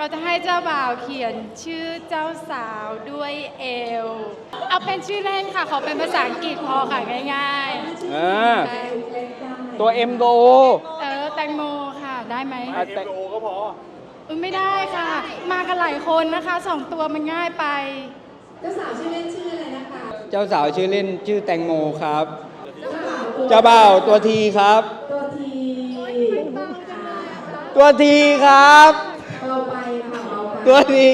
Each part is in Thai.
เราจะให้เจ้าบ่าวเขียนชื่อเจ้าสาวด้วยเอล เอาเป็นชื่อเล่นค่ะ ขอเป็นภาษาอังกฤษพอค่ะ ง่ายอ่าๆตัว M ตัว O เออแตงโมค่ะได้ไหมอะแต่อุ๊ยไม่ได้ค่ะ มากันหลายคนนะคะสองตัวมันง่ายไป เจ้าสาวชื่อเล่นชื่ออะไรนะคะ เจ้าสาวชื่อเล่นชื่อแตงโมครับ เจ้าบ่าวตัวทีครับ ตัวที ตัวทีครับ ตัวที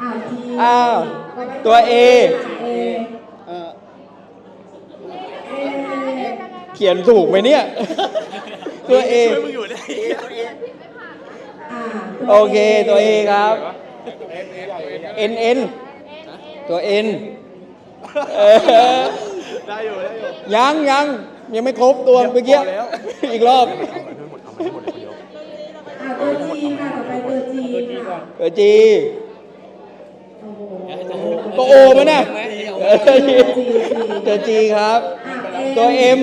อ่าทีอ้าวตัว A เอเอ่อเขียนถูกไหมเนี่ย ตัว A อ่าโอเคตัว A ครับ N N ตัว N เออได้อยู่ได้อยู่ยังยังยังไม่ครบตัวเมื่อกี้พอแล้วอีกรอบอ่าตัวจีค่ะ ต่อไปตัวจีค่ะตัว G โอ้โหตัว O มั้ยเนี่ยเออตัว G ตัว G ครับอะตัว M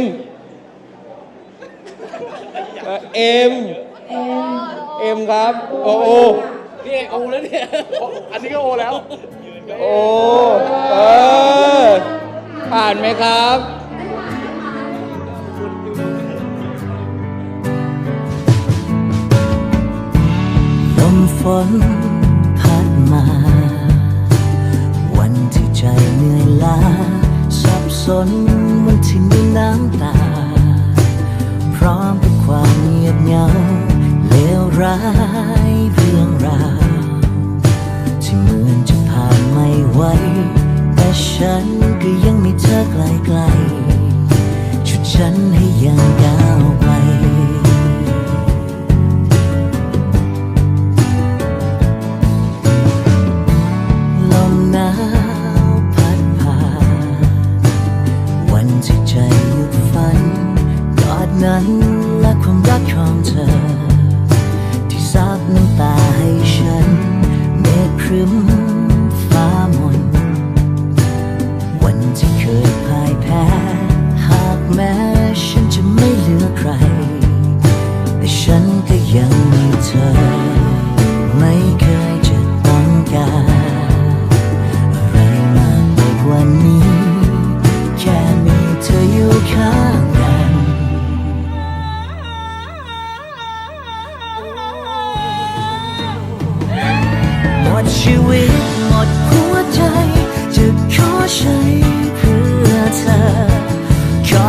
เอ่อ M เอ็ม M ครับ ตัว O นี่โอแล้วเนี่ย อันนี้ก็โอแล้ว โอ้เออผ่านไหมครับ นพัดมา วันที่ใจเหนื่อยล้าสับสนมันทิ้งด้วยน้ำตา พร้อมกับความเงียบเหงาเลวร้ายเรื่องราวที่เหมือนจะผ่านไม่ไหวแต่ฉันก็ยังมีเธอไกลๆชุดฉันให้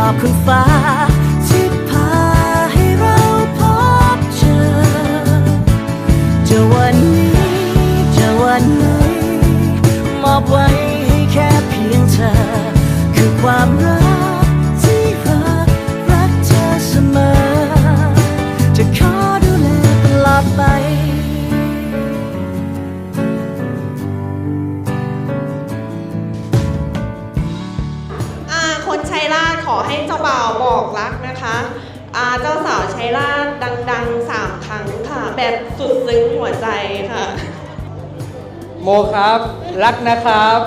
อบขึ้นฟ้า เจ้าสาวชัยราชดังๆสามครั้งค่ะ แบบสุดซึ้งหัวใจค่ะ โมครับ รักนะครับ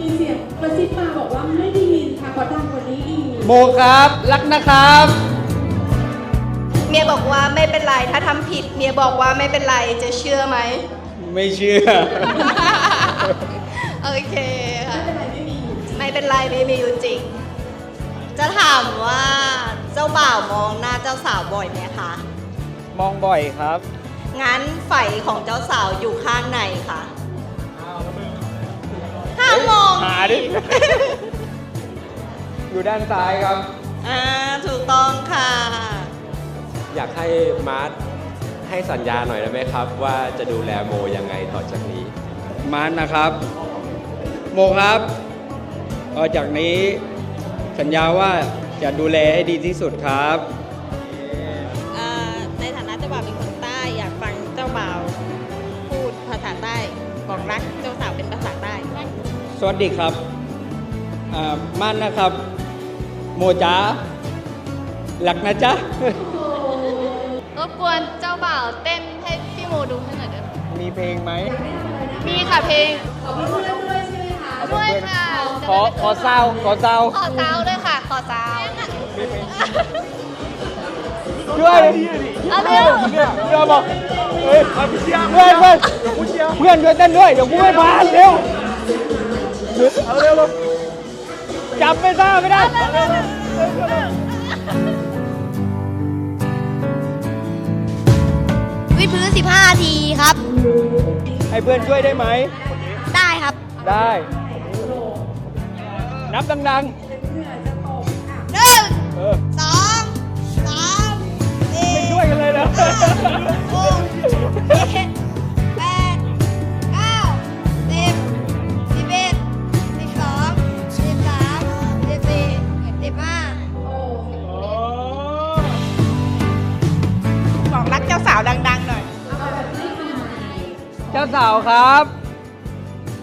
มีเสียงกระซิบมาบอกว่าไม่ได้ยินค่ะขอดังกว่านี้อีกโมครับ รักนะครับ เมียบอกว่าไม่เป็นไร ถ้าทำผิด เมียบอกว่าไม่เป็นไรจะเชื่อไหม ไม่เชื่อ โอเคค่ะ ไม่เป็นไรไม่มีอยู่ ไม่เป็นไรไม่มีอยู่จริง จะถามว่า เจ้าบ่าวมองหน้าเจ้าสาวบ่อยไหมคะ มองบ่อยครับ งั้นไฝของเจ้าสาวอยู่ข้างในค่ะห้ามมองหาดิ อยู่ด้านซ้ายครับ อ่าถูกต้องค่ะ อยากให้มาร์ทให้สัญญาหน่อยได้ไหมครับ ว่าจะดูแลโมยังไงต่อจากนี้มาร์ทนะครับ โมครับต่อจากนี้สัญญาว่า จะดูแลให้ดีที่สุดครับ เอ่อในฐานะเจ้าบ่าวเป็นคนใต้อยากฟังเจ้าบ่าวพูดภาษาใต้บอกรักเจ้าสาวเป็นภาษาใต้สวัสดีครับอ่ามั่นนะครับ โมจ๋าหลักนะจ๊ะ รบกวนเจ้าบ่าวเต้นให้พี่โมดูให้หน่อยเด้อมีเพลงไหมมีค่ะเพลงขอเพื่อนด้วยใช่ไหมคะด้วยค่ะขอขอเศร้าขอเศร้าขอซาวด้วยค่ะ ขอซาว ด้วยเอาเร็วเนี่ยเดี๋ยวบอกเเฮ้ยเพื่อนเพื่อนเพื่อนช่วยเต้นด้วยเดี๋ยวกูไม่มาเร็วเอาเร็วลงจับไม่ได้ไม่ได้วิดพื้น15นาทีครับ ให้เพื่อนช่วยได้ไหม ได้ครับ ได้ นับดังหนึ่งๆเออ สองสามสี่ไม่ช่วยกันเลยเหรอหกเจ็ดแปดเก้าสิบสิบเอ็ดสิบสองสิบสามสิบสี่สิบห้าบอกรักเจ้าสาวดังๆหน่อย เจ้าสาวครับ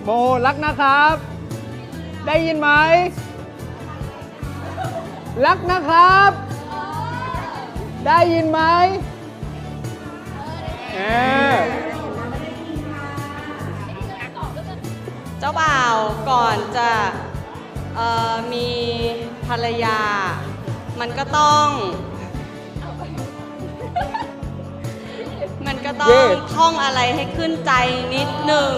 โมรักนะครับ ได้ยินไหม รักนะครับ ได้ยินไหมเออเจ้าบ่าวก่อนจะเอ่อมีภรรยา มันก็ต้อง มันก็ต้องท่องอะไรให้ขึ้นใจนิดหนึ่ง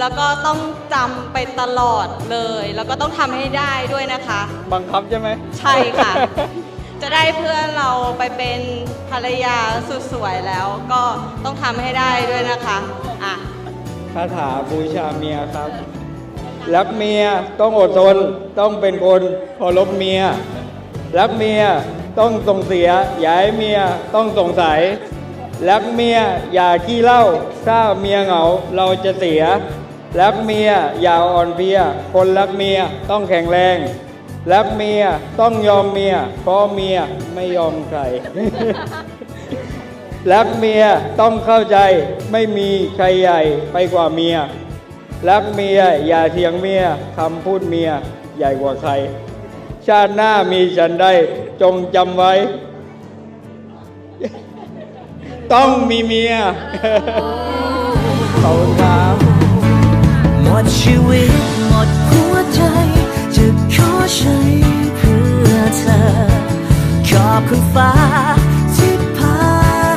แล้วก็ต้องจำไปตลอดเลย แล้วก็ต้องทำให้ได้ด้วยนะคะ บังคับใช่ไหม ใช่ค่ะ จะได้เพื่อนเราไปเป็นภรรยาสุดสวยแล้วก็ต้องทำให้ได้ด้วยนะคะอะ คาถาบูชาเมียครับ รักเมียต้องอดทน ต้องเป็นคนเคารพเมีย รักเมียต้องส่งเสีย อย่าให้เมียต้องสงสัย รักเมียอย่าขี้เหล้าถ้าเมียเหงาเราจะเสีย รักเมียอย่าอ่อนเพลีย คนรักเมียต้องแข็งแรง รักเมียต้องยอมเมีย เพราะเมียไม่ยอมใคร รักเมียต้องเข้าใจไม่มีใครใหญ่ไปกว่าเมีย รักเมียอย่าเถียงเมียคำพูดเมียใหญ่กว่าใคร ชาติหน้ามีฉันได้จงจำไว้ ต้องมีเมียขอบคุณครับ ดชีวิตหมดหัวใจ จะขอใช้เพื่อเธอ ขอบคุณฟ้าที่พา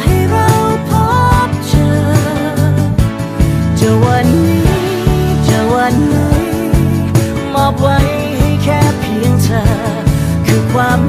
ให้เราพบเจอจะวันนี้จะวันไหนมอบไว้ให้แค่เพียงเธอ คือความ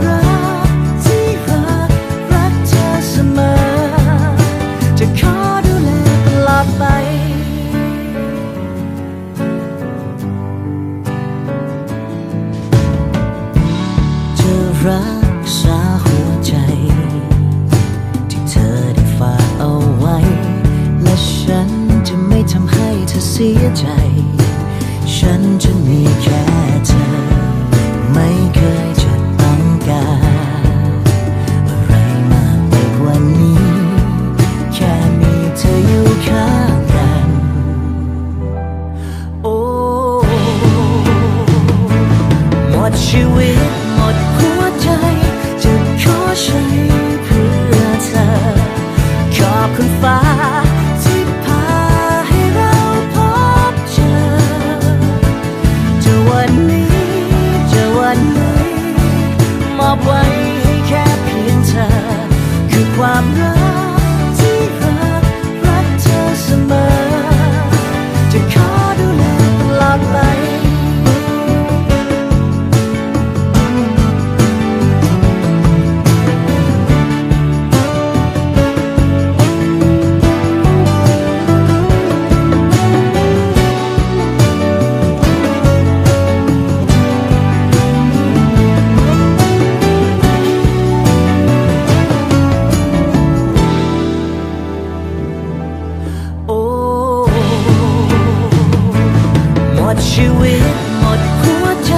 ชีวิตหมดหัวใจ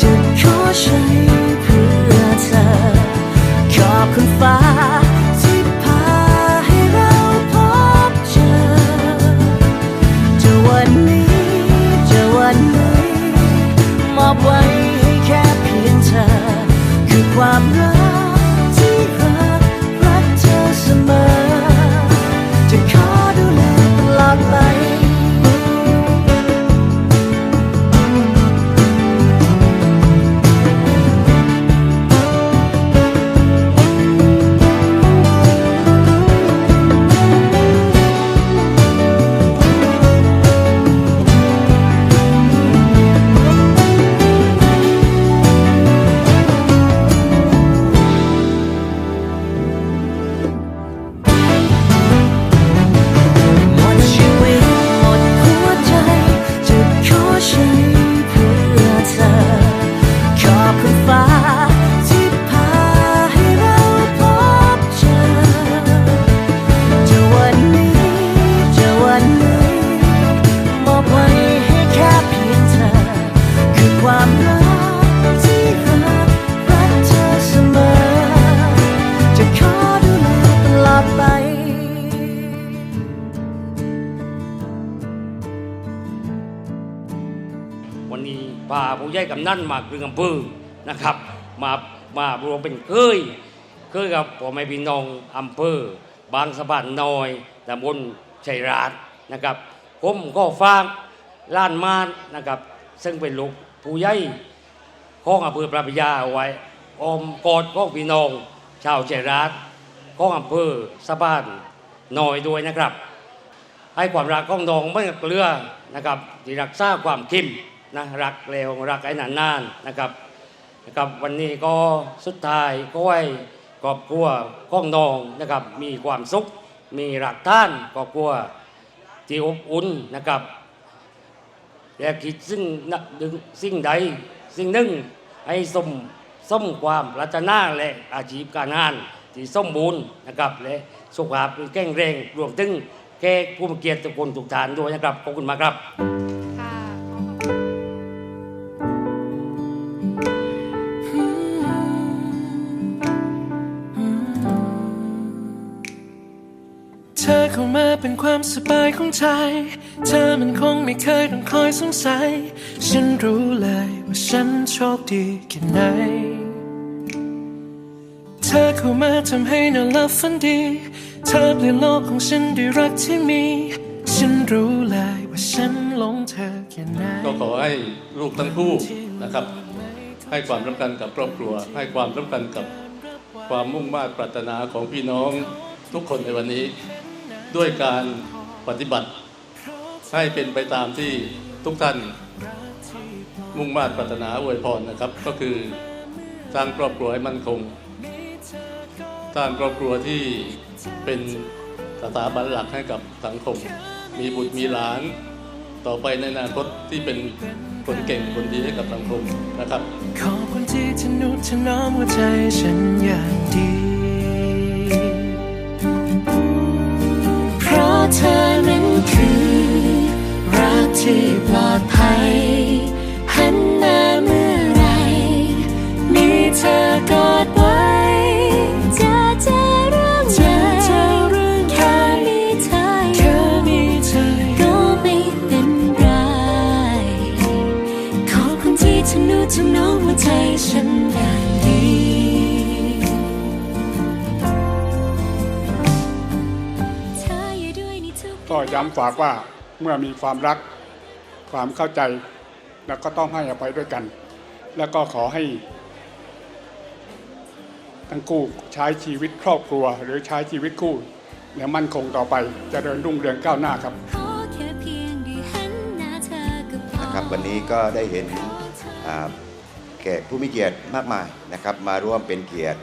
จะขอฉัน นั่นมากรึงอำเภอนะครับ มามารวมเป็นเคยเคยกับพ่อแม่พี่น้องอำเภอบางสะพานน้อยตำบลชัยราชนะครับผมก็ฝากล้านมานนะครับ ซึ่งเป็นลูกผู้ใหญ่ของอำเภอปราบยาเอาไว้ออมกอดของพี่น้อง ชาวชัยราชของอำเภอสะพานน้อยด้วยนะครับ ให้ความรักของน้องไม่เกลือนะครับที่รักษาความเข้ม นะรักเร็วรักไอ้นานนๆนะครับนะครับวันนี้ก็สุดท้ายก็ให้ครอบครัวของน้องนะครับมีความสุข มีรักท่านครอบครัวที่อบอุ่นนะครับและคิดซึ่งนะดึงสิ่งใดสิ่งหนึ่งให้สมสมความรารถนาและอาชีพการงานที่สมบูรณ์นะครับและสุขภาพแข็งแรงรวมถึงแก่ผู้มีเกียรติทุกคนทุกท่านด้วยนะครับขอบคุณมากครับ สบายของใจ เธอมันคงไม่เคยต้องคอยสงสัย ฉันรู้เลยว่าฉันโชคดีแค่ไหน เธอเข้ามาทำให้นอนหลับฝันดี เธอเปลี่ยนโลกของฉันด้วยรักที่มี ฉันรู้เลยว่าฉันหลงเธอแค่ไหน ก็ขอให้ลูกทั้งคู่นะครับ ให้ความสำคัญกับครอบครัว ให้ความสำคัญกับความมุ่งมา่ปรารถนาของพี่น้องทุกคนในวันนี้ด้วยการ ปฏิบัติ ให้เป็นไปตามที่ทุกท่านมุ่งมา่ปรารถนาอวยพรนะครับ ก็คือสร้างครอบครัวให้มั่นคงสร้างครอบครัวที่เป็นสถาบันหลักให้กับสังคม มีบุตรมีหลาน ต่อไปในอนาคตที่เป็นคนเก่งคนดีให้กับสังคมนะครับ ขอบคุณที่ทนุถนอมหัวใจฉันอย่างดี อดภัยหันหน้าเมื่อไร มีเธอกอดไว้จะเจอเรื่องใหญ่จอเรื่องแค่มีเธออยู่มีเธอก็ไม่เป็นไร ขอบคุณที่ทนุถนอมหัวใจฉันอย่างดีเธออยู่ด้วยในก็ย้ำฝากว่าเมื่อมีความรัก ความเข้าใจ แล้วก็ต้องให้อภัยด้วยกัน แล้วก็ขอให้ ทั้งคู่ใช้ชีวิตครอบครัว หรือใช้ชีวิตคู่แล้วมั่นคงต่อไปเจริญรุ่งเรืองก้าวหน้าครับขอแค่เพียงได้เห็นหน้าเธอก็พอนะครับ วันนี้ก็ได้เห็นอ่าแขกผู้มีเกียรติมากมายนะครับ มาร่วมเป็นเกียรติ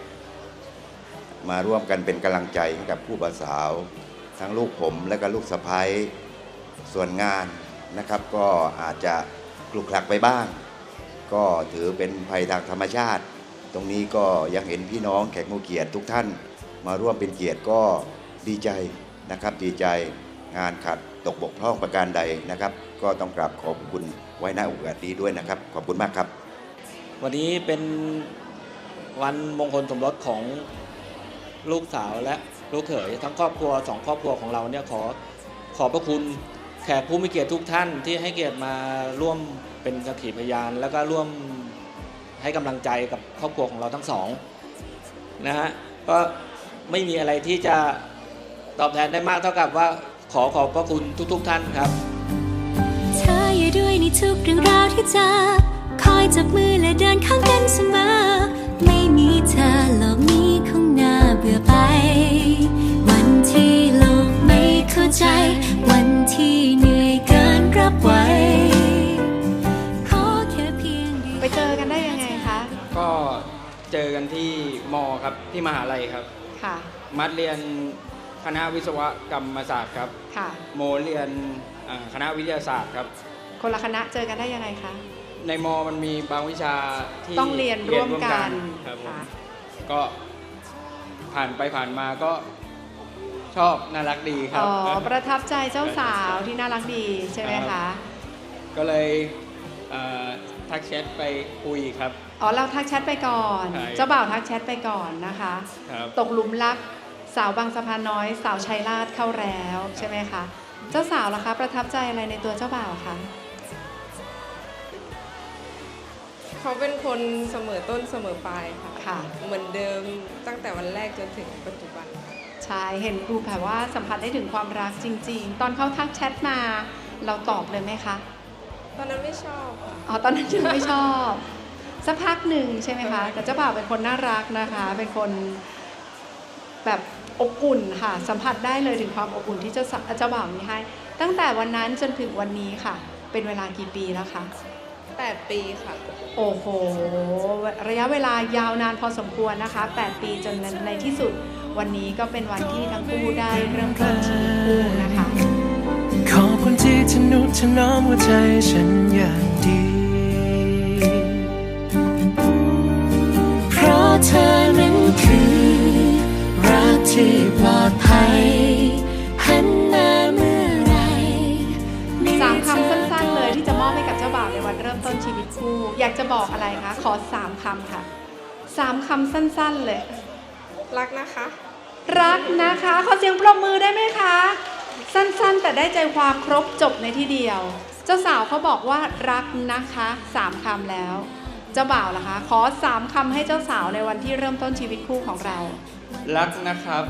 มาร่วมกันเป็นกำลังใจให้กับผู้บ่าวสาว ทั้งลูกผมและก็ลูกสะพ้ายส่วนงาน นะครับ ก็อาจจะกลุกคลักไปบ้าง ก็ถือเป็นภัยทางธรรมชาติ ตรงนี้ก็ยังเห็นพี่น้องแขกผู้เกียรติทุกท่าน มาร่วมเป็นเกียรติก็ดีใจนะครับดีใจงานขัดตกบกพร่องประการใดนะครับ ก็ต้องกราบขอบคุณไว้ณโอกาสนี้ด้วยนะครับ ขอบคุณมากครับ วันนี้เป็นวันมงคลสมรสของลูกสาวและลูกเขยทั้งครอบครัวสองครอบครัวของเราเนี่ยขอขอบพระคุณ แขกผู้มีเกียรติทุกท่านที่ให้เกียรติมาร่วมเป็นสักขีพยาน แล้วก็ร่วมให้กำลังใจกับครอบครัวของเราทั้งสองนะฮะก็ไม่มีอะไรที่จะตอบแทนได้มากเท่ากับว่าขอขอบพระคุณทุก ๆ ท่านครับ เธออยู่ด้วยในทุกเรื่องราวที่เจอคอยจับมือและเดินข้างกันเสมอ ไม่มีเธอโลกนี้คงน่าเบื่อไป วันที่โลก ไม่เข้าใจ วันที่เหนื่อยเกินรับไหวขอแค่เพียงได้ไปเจอกันได้ยังไงคะ ก็เจอกันที่มอครับที่มหาลัยครับค่ะ มัดเรียนคณะวิศวกรรมศาสตร์ครับ ค่ะ โมเรียนอ่าคณะวิทยาศาสตร์ครับ คนละคณะเจอกันได้ยังไงคะ ในมอมันมีบางวิชาที่ต้องเรียนร่วมกันครับผมค่ะ ก็ผ่านไปผ่านมาก็ ชอบน่ารักดีครัอ๋บอประทับใจเจ้าสาวที่น่ารักดีใช่ไหมครัคะบก็เลยเอ่อทักแชทไปคุยครับ อ๋อเราทักแชทไปก่อนใช่เจ้าบ่าวทักแชทไปก่อนนะคะครับตกหลุมรักสาวบางสะพานน้อย สาวชัยราชเข้าแล้วใช่ไหมคะ เจ้าสาวล่ะคะ ประทับใจอะไรในตัวเจ้าบ่าวคะเขาเป็นคนเสมอต้นเสมอปลายค่ะค่ะเหมือนเดิมตั้งแต่วันแรกจนถึงปัจจุบัน ใช่เห็นครูแบบว่าสัมผัสได้ถึงความรักจริง ๆ ตอนเขาทักแชทมา เราตอบเลยไหมคะ ตอนนั้นไม่ชอบค่ะอ๋อตอนนั้นยังไม่ชอบ สักพักหนึ่งใช่ไหมคะ แต่เจ้าบ่าวเป็นคนน่ารักนะคะ เป็นคนแบบอบอุ่นค่ะ สัมผัสได้เลยถึงความอบอุ่นที่เจ้าสาวเจ้าบ่าวมีให้ ตั้งแต่วันนั้นจนถึงวันนี้ค่ะ เป็นเวลากี่ปีแล้วคะ8ปีค่ะ โอ้โห ระยะเวลายาวนานพอสมควรนะคะ 8 ปีจนในที่สุด วันนี้ก็เป็นวันที่ทั้งคู่ได้เริ่มต้นชีวิตคู่นะคะ ขอบคุณที่ทนุถนอมหัวใจฉันอย่างดี เพราะเธอนั้นคือรักที่ปลอดภัยหันหน้าเมื่อไหรสามคำสั้นๆเลยที่จะมอบให้กับเจ้าบ่าวในวันเริ่มต้นชีวิตคู่ อยากจะบอกอะไรคะ ขอสามคำค่ะสามคำสั้นๆเลย รักนะคะ รักนะคะ ขอเสียงปรบมือได้ไหมคะ สั้นๆ แต่ได้ใจความครบจบในที่เดียว เจ้าสาวเขาบอกว่ารักนะคะสามคำแล้ว เจ้าบ่าวล่ะคะ ขอสามคำให้เจ้าสาวในวันที่เริ่มต้นชีวิตคู่ของเรา รักนะครับ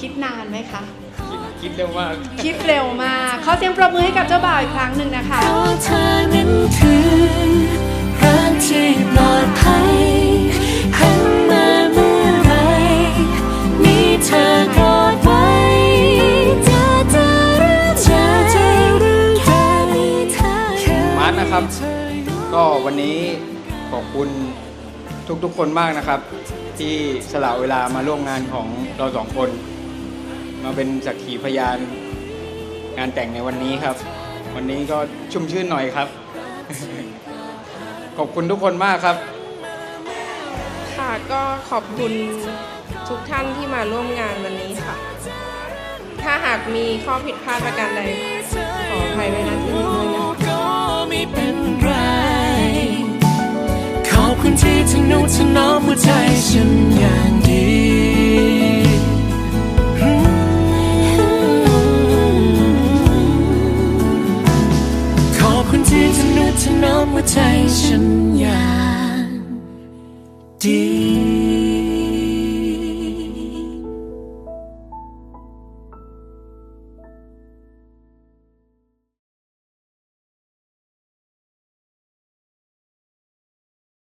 คิดนานไหมคะ คิดคิดเร็วมาก คิดเร็วมาก ขอเสียงปรบมือให้กับเจ้าบ่าวอีกครั้งหนึ่งนะคะ เพราะเธอนั้นคือรักที่ปลอดภัย นี้ขอบคุณทุกๆคนมากนะครับ ที่สละเวลามาร่วมงานของเราสองคน มาเป็นสักขีพยานงานแต่งในวันนี้ครับ วันนี้ก็ชุ่มชื่นหน่อยครับ ขอบคุณทุกคนมากครับ ค่ะก็ขอบคุณทุกท่านที่มาร่วมงานวันนี้ค่ะ ถ้าหากมีข้อผิดพลาดประการใดขออภัยไว้ณที่นี้